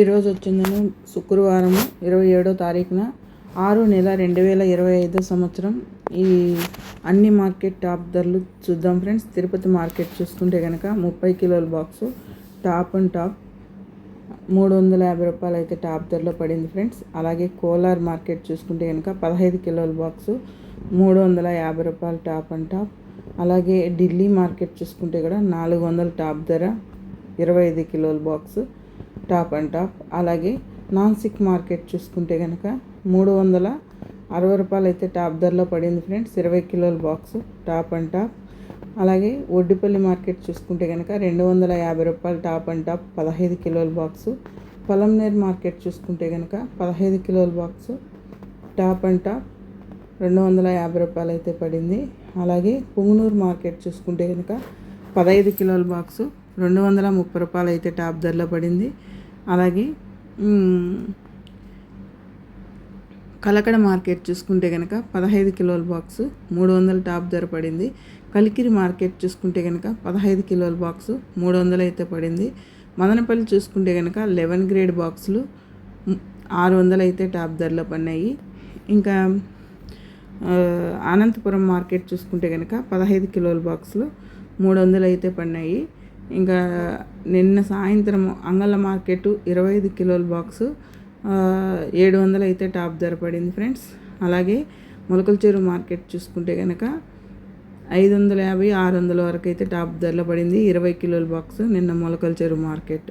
ఈరోజు వచ్చిందని శుక్రవారం ఇరవై ఏడో తారీఖున ఆరు నెల రెండు వేల ఇరవై ఐదో సంవత్సరం. ఈ అన్ని మార్కెట్ టాప్ ధరలు చూద్దాం ఫ్రెండ్స్. తిరుపతి మార్కెట్ చూసుకుంటే కనుక ముప్పై కిలోల బాక్సు టాప్ అండ్ టాప్ మూడు వందల యాభై రూపాయలు అయితే టాప్ ధరలో పడింది ఫ్రెండ్స్. అలాగే కోలార్ మార్కెట్ చూసుకుంటే కనుక పదహైదు కిలోల బాక్సు మూడు వందల యాభై రూపాయలు టాప్ అండ్ టాప్. అలాగే ఢిల్లీ మార్కెట్ చూసుకుంటే కూడా నాలుగు వందల టాప్ ధర ఇరవై ఐదు కిలోల బాక్సు. Top and top. అలాగే నాన్ సిక్ మార్కెట్ చూసుకుంటే కనుక మూడు వందల అరవై రూపాయలు అయితే టాప్ ధరలో పడింది ఫ్రెండ్స్. ఇరవై కిలోల బాక్స్ టాప్ అండ్ టాప్. అలాగే ఒడ్డిపల్లి మార్కెట్ చూసుకుంటే కనుక రెండు వందల యాభై రూపాయలు టాప్ అండ్ టాప్ పదహైదు కిలోల బాక్సు. పొలంనేర్ మార్కెట్ చూసుకుంటే కనుక పదహైదు కిలోల బాక్సు టాప్ అండ్ టాప్ రెండు వందల యాభై రూపాయలు అయితే పడింది. అలాగే పుంగనూరు మార్కెట్ చూసుకుంటే కనుక పదహైదు కిలోల బాక్సు రెండు వందల ముప్పై రూపాయలు అయితే టాప్ ధరలో పడింది. అలాగే కలకడ మార్కెట్ చూసుకుంటే కనుక పదహైదు కిలోల బాక్స్ మూడు వందల టాప్ ధర పడింది. కలికిరి మార్కెట్ చూసుకుంటే కనుక పదహైదు కిలోల బాక్సు మూడు వందలు అయితే పడింది. మదనపల్లి చూసుకుంటే కనుక లెవెన్ గ్రేడ్ బాక్సులు ఆరు వందలు అయితే టాప్ ధరలో పడినాయి. ఇంకా అనంతపురం మార్కెట్ చూసుకుంటే కనుక పదహైదు కిలోల బాక్సులు మూడు వందలు అయితే పడినాయి. ఇంకా నిన్న సాయంత్రం అంగళ్ళ మార్కెట్ ఇరవై ఐదు కిలోల బాక్సు ఏడు వందలు అయితే టాప్ ధర పడింది ఫ్రెండ్స్. అలాగే మొలకల చెరువు మార్కెట్ చూసుకుంటే కనుక ఐదు వందల యాభై ఆరు వందల వరకు అయితే టాప్ ధరలో పడింది ఇరవై కిలోల బాక్స్ నిన్న మొలకల చెరువు మార్కెట్.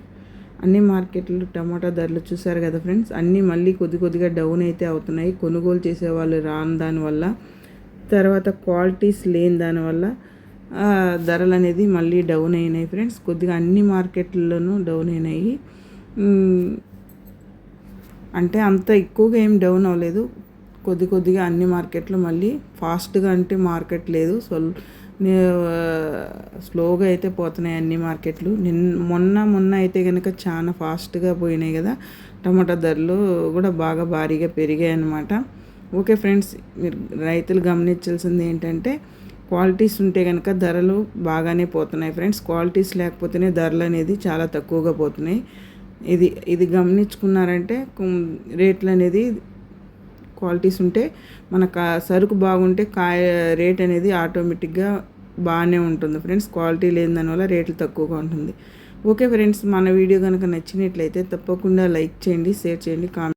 అన్ని మార్కెట్లు టమాటా ధరలు చూసారు కదా ఫ్రెండ్స్. అన్నీ మళ్ళీ కొద్ది కొద్దిగా డౌన్ అయితే అవుతున్నాయి. కొనుగోలు చేసేవాళ్ళు రాని దానివల్ల తర్వాత క్వాలిటీస్ లేని దానివల్ల ధరలు అనేది మళ్ళీ డౌన్ అయినాయి ఫ్రెండ్స్. కొద్దిగా అన్ని మార్కెట్లలోనూ డౌన్ అయినాయి. అంటే అంత ఎక్కువగా ఏం డౌన్ అవ్వలేదు. కొద్ది కొద్దిగా అన్ని మార్కెట్లు మళ్ళీ ఫాస్ట్గా అంటే మార్కెట్ లేదు. సో స్లోగా అయితే పోతున్నాయి అన్ని మార్కెట్లు. నిన్న మొన్న మొన్న అయితే కనుక చాలా ఫాస్ట్గా పోయినాయి కదా. టమాటా ధరలు కూడా బాగా భారీగా పెరిగాయి అన్నమాట. ఓకే ఫ్రెండ్స్ మీరు రైతులు గమనించాల్సింది ఏంటంటే క్వాలిటీస్ ఉంటే కనుక ధరలు బాగానే పోతున్నాయి ఫ్రెండ్స్. క్వాలిటీస్ లేకపోతేనే ధరలు అనేది చాలా తక్కువగా పోతున్నాయి. ఇది ఇది గమనించుకున్నారంటే రేట్లు అనేది క్వాలిటీస్ ఉంటే మన కా సరుకు బాగుంటే కాయ రేట్ అనేది ఆటోమేటిక్గా బాగానే ఉంటుంది ఫ్రెండ్స్. క్వాలిటీ లేని దానివల్ల రేట్లు తక్కువగా ఉంటుంది. ఓకే ఫ్రెండ్స్ మన వీడియో కనుక నచ్చినట్లయితే తప్పకుండా లైక్ చేయండి షేర్ చేయండి కామెంట్